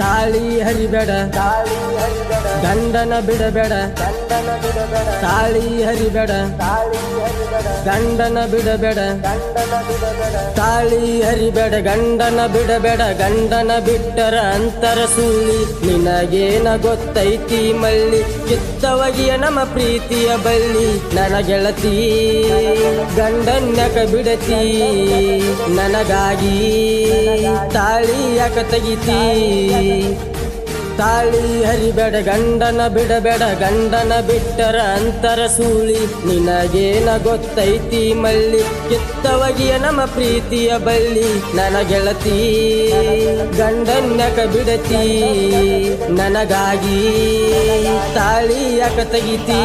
ತಾಳಿ ಹರಿಬೇಡ. ತಾಳಿ ಹರಿಬೇಡ ಗಂಡನ ಬಿಡಬೇಡ. ಗಂಡನ ಬಿಡಬೇಡ ತಾಳಿ ಹರಿಬೇಡ. ತಾಳಿ ಗಂಡನ ಬಿಡಬೇಡ. ಗಂಡನ ಬಿಡಬೇಡ ತಾಳಿ ಹರಿಬೇಡ. ಗಂಡನ ಬಿಡಬೇಡ. ಗಂಡನ ಬಿಟ್ಟರ ಅಂತರ ಸುಳ್ಳಿ. ನಿನಗೇನ ಗೊತ್ತೈತಿ ಮಲ್ಲಿ? ಕಿತ್ತವಗಿಯ ನಮ್ಮ ಪ್ರೀತಿಯ ಬಳ್ಳಿ ನನ್ನ ಗೆಳತಿ ಗಂಡನ್ಯಕ ಬಿಡತಿ? ನನಗಾಗಿ ತಾಳಿ ಯಾಕ ತೆಗಿತಿ? ತಾಳಿ ಹರಿಬೇಡ, ಗಂಡನ ಬಿಡಬೇಡ, ಗಂಡನ ಬಿಟ್ಟರ ಅಂತರ ಸೂಳಿ. ನಿನಗೇನ ಗೊತ್ತೈತಿ ಮಲ್ಲಿ, ಕೆತ್ತವಗಿಯ ನಮ್ಮ ಪ್ರೀತಿಯ ಬಳ್ಳಿ ನನ್ನ ಗೆಳತಿ, ಗಂಡನ್ಯಕ ಬಿಡತಿ, ನನಗಾಗಿ ತಾಳಿ ಯಾಕ ತೆಗಿತಿ?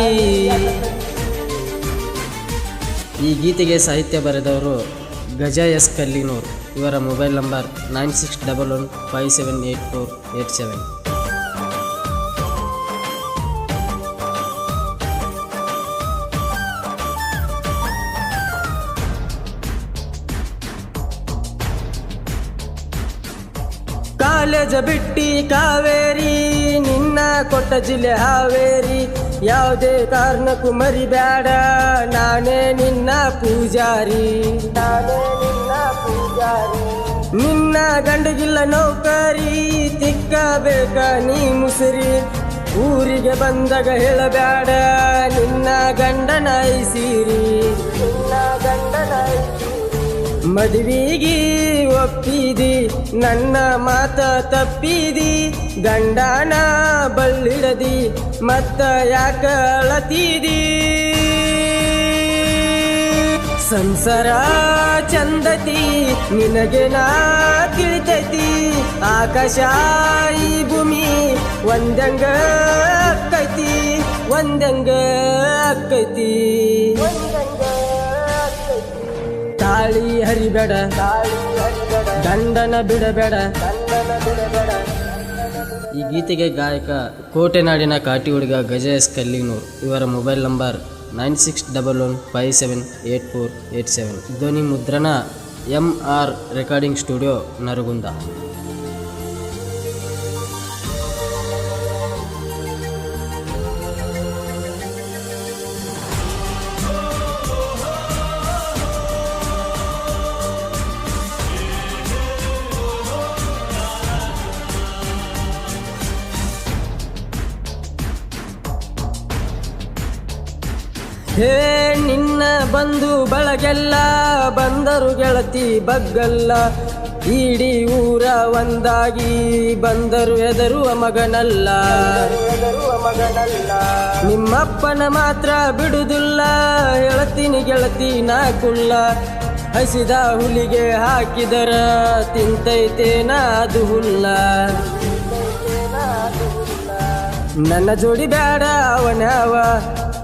ಈ ಗೀತೆಗೆ ಸಾಹಿತ್ಯ ಬರೆದವರು Gaja S Kallinur ಇವರ mobile number nine six double one five seven eight four eight seven college ಬಿಟ್ಟಿ ಕಾವೇರಿ ನಿನ್ನ ಕೊಟ್ಟ ಜಿಲ್ಲೆ ಹಾವೇರಿ ಯಾವುದೇ ಕಾರಣಕ್ಕೂ ಮರಿಬೇಡ ನಾನೇ ನಿನ್ನ ಪೂಜಾರಿ ನಾನೇ ನಿನ್ನ ಪೂಜಾರಿ ನಿನ್ನ ಗಂಡಗಿಲ್ಲ ನೌಕರಿ ತಿಕ್ಕಬೇಕ ನೀ ಮುಸಿರಿ? ಊರಿಗೆ ಬಂದಾಗ ಹೇಳಬೇಡ, ನಿನ್ನ ಗಂಡನ ಐಸಿರಿ. ನಿನ್ನ ಗಂಡನ ಮದುವೆಗೆ ಒಪ್ಪಿದಿ, ನನ್ನ ಮಾತ ತಪ್ಪಿದಿ. ಗಂಡನ ಬಳ್ಳಿಡದಿ, ಮತ್ತ ಯಾಕ ಸಂಸಾರ ಚಂದತಿ, ನಿನಗೆ ನಾ ತಿಳಿತೈತಿ. ಆಕಾಶ ಈ ಭೂಮಿ, ಒಂದಂಗ ಅಕ್ಕೈತಿ ಒಂದಂಗ ಅಕ್ಕೈತಿ. ತಾಳಿ ಹರಿಬೇಡ, ದಂಡನ ಬಿಡಬೇಡ. ಈ ಗೀತೆಗೆ ಗಾಯಕ ಕೋಟೆನಾಡಿನ ಕಾಟಿ ಹುಡುಗ ಗಜ ಎಸ್ ಕಲ್ಲಿನೂರ್. ಇವರ mobile number nine six double one five seven eight four eight seven ధ్వని ముద్రణ ఎంఆర్ రికార్డింగ్ స్టూడియో నరుగుందా ಹೇ, ನಿನ್ನ ಬಂಧು ಬಳಗೆಲ್ಲ, ಬಂದರು ಗೆಳತಿ ಬಗ್ಗಲ್ಲ. ಇಡೀ ಊರ ಒಂದಾಗಿ ಬಂದರು ಎದರುವ ಮಗನಲ್ಲ. ನಿಮ್ಮಪ್ಪನ ಮಾತ್ರ ಬಿಡುದಿಲ್ಲ ಹೇಳ್ತೀನಿ ಗೆಳತಿ ನಾ ಕುಲ್ಲ ಹಸಿದ ಹುಲಿಗೆ ಹಾಕಿದರ ತಿಂತೈತೇನ ಅದು ಹುಲ್ಲ. ನನ್ನ ಜೋಡಿ ಬೇಡ ಅವನವ.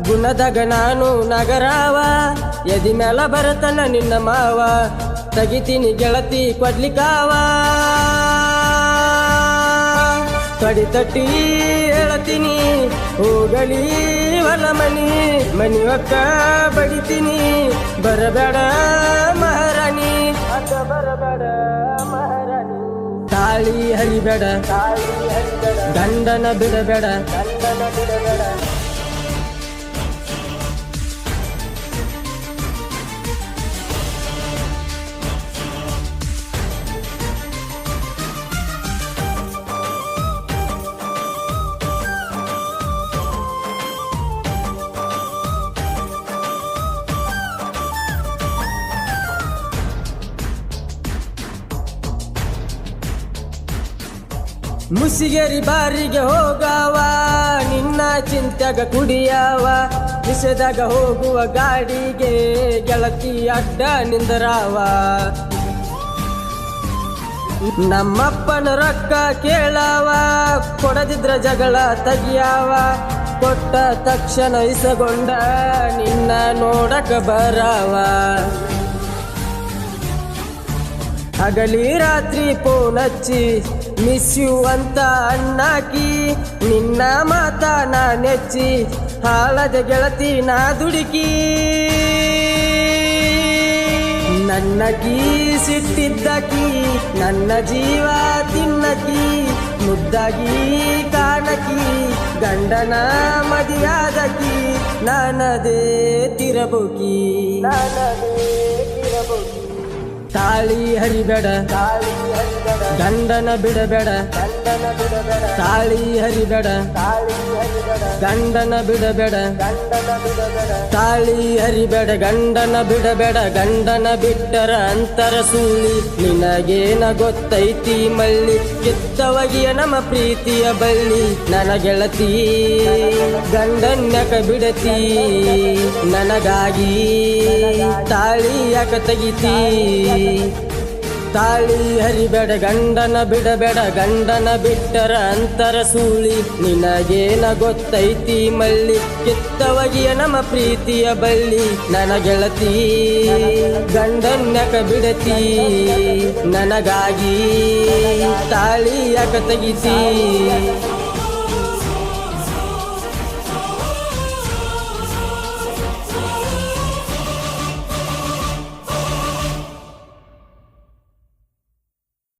ಗುಣದಾಗ ನಾನು ನಗರಾವ. ಎದಿ ಮೇಲ ಬರತನ ನಿನ್ನ ಮಾವ. ತಗಿತೀನಿ ಗೆಳತಿ ಕೊಡ್ಲಿಕ್ಕಾವ. ಕಡಿ ತಟ್ಟಿ ಹೇಳತೀನಿ, ಹೋಗಲಿ ಹೊಲ ಮನಿ ಮನಿ ಒಕ್ಕ ಬಡಿತೀನಿ, ಬರಬೇಡ ಮಹಾರಾಣಿ. ಅಡ್ಡ ಬರಬೇಡ ಮಹಾರಾಣಿ. ತಾಳಿ ಹರಿಬೇಡ. ಗಂಡನ ಬಿಡಬೇಡ. ಮುಸಿಗೆರಿ ಬಾರಿಗೆ ಹೋಗವ, ನಿನ್ನ ಚಿಂತ್ಯಾಗ ಕುಡಿಯವ ವಿಷದಾಗ ಹೋಗುವ ಗಾಡಿಗೆ ಗೆಳತಿ ಅಡ್ಡ ನಿಂದರಾವ. ನಮ್ಮಪ್ಪನ ರೊಕ್ಕ ಕೇಳವ, ಕೊಡದಿದ್ರ ಜಗಳ ತೆಗಿಯವ, ಕೊಟ್ಟ ತಕ್ಷಣ ಇಸಗೊಂಡ ನಿನ್ನ ನೋಡಕ ಬರವ. ಹಗಲಿ ರಾತ್ರಿ ಫೋನ್ ಹಚ್ಚಿ ಮಿಸ್ ಯು ಅಂತ ಅಣ್ಣಾಕಿ ನಿನ್ನ ಮಾತ ನಾ ನೆಚ್ಚಿ, ಹಾಳದ ಗೆಳತಿ ನಾ ದುಡುಕಿ. ನನ್ನ ಕೀ ಸಿಟ್ಟಿದ್ದಕಿ ನನ್ನ ಜೀವ ತಿನ್ನಕಿ, ಮುದ್ದಾಗಿ ಕಾಣಕಿ, ಗಂಡನ ಮದಿಯಾದಕಿ ನಾನದೇ ತಿರಬುಕಿ. ನಾನದೇ ತಾಳಿ ಹರಿಬೇಡ. ತಾಳಿ ಹರಿಬೇಡ. ಗಂಡನ ಬಿಡಬೇಡ ಗಂಡನ ಬಿಡಬೇಡ. ತಾಳಿ ಹರಿಬೇಡ. ಗಂಡನ ಬಿಡಬೇಡ. ತಾಳಿ ಹರಿಬೇಡ. ಗಂಡನ ಬಿಡಬೇಡ. ಗಂಡನ ಬಿಟ್ಟರ ಅಂತರ ಸೂಳಿ ನಿನಗೇನ ಗೊತ್ತೈತಿ ಮಳ್ಳಿ. ಕಿತ್ತವಗಿಯ ನಮ್ಮ ಪ್ರೀತಿಯ ಬಳ್ಳಿ. ನನ್ನ ಗೆಳತಿ ಗಂಡನ್ಯಕ ಬಿಡತಿ. ನನಗಾಗಿ ತಾಳಿ ಯಾಕ ತೆಗಿತಿ? ತಾಳಿ ಹರಿಬೇಡ, ಗಂಡನ ಬಿಡಬೇಡ, ಗಂಡನ ಬಿಟ್ಟರ ಅಂತರ ಸೂಳಿ. ನಿನಗೇನ ಗೊತ್ತೈತಿ ಮಲ್ಲಿ, ಕಿತ್ತವಗಿಯ ನಮ್ಮ ಪ್ರೀತಿಯ ಬಳ್ಳಿ. ನನ್ನ ಗೆಳತಿ, ಗಂಡನ್ಯಕ ಬಿಡತಿ, ನನಗಾಗಿ ತಾಳಿ ಯಾಕ ತೆಗಿತಿ?